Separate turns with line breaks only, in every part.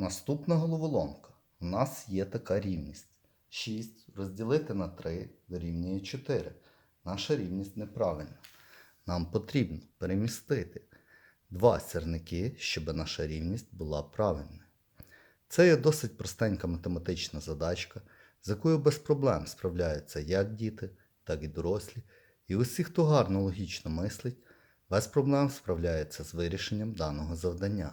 Наступна головоломка. У нас є така рівність. 6 розділити на 3 дорівнює 4. Наша рівність неправильна. Нам потрібно перемістити два сірники, щоб наша рівність була правильною. Це є досить простенька математична задачка, з якою без проблем справляються як діти, так і дорослі. І усі, хто гарно логічно мислить, без проблем справляється з вирішенням даного завдання.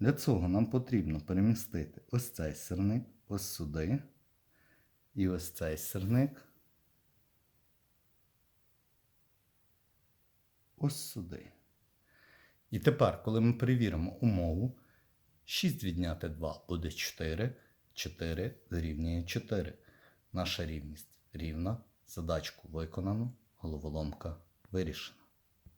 Для цього нам потрібно перемістити ось цей сирник ось сюди. І ось цей сирник ось сюди. І тепер, коли ми перевіримо умову, 6 відняти 2 буде 4, 4 дорівнює 4. Наша рівність рівна. Задачку виконано, головоломка вирішена.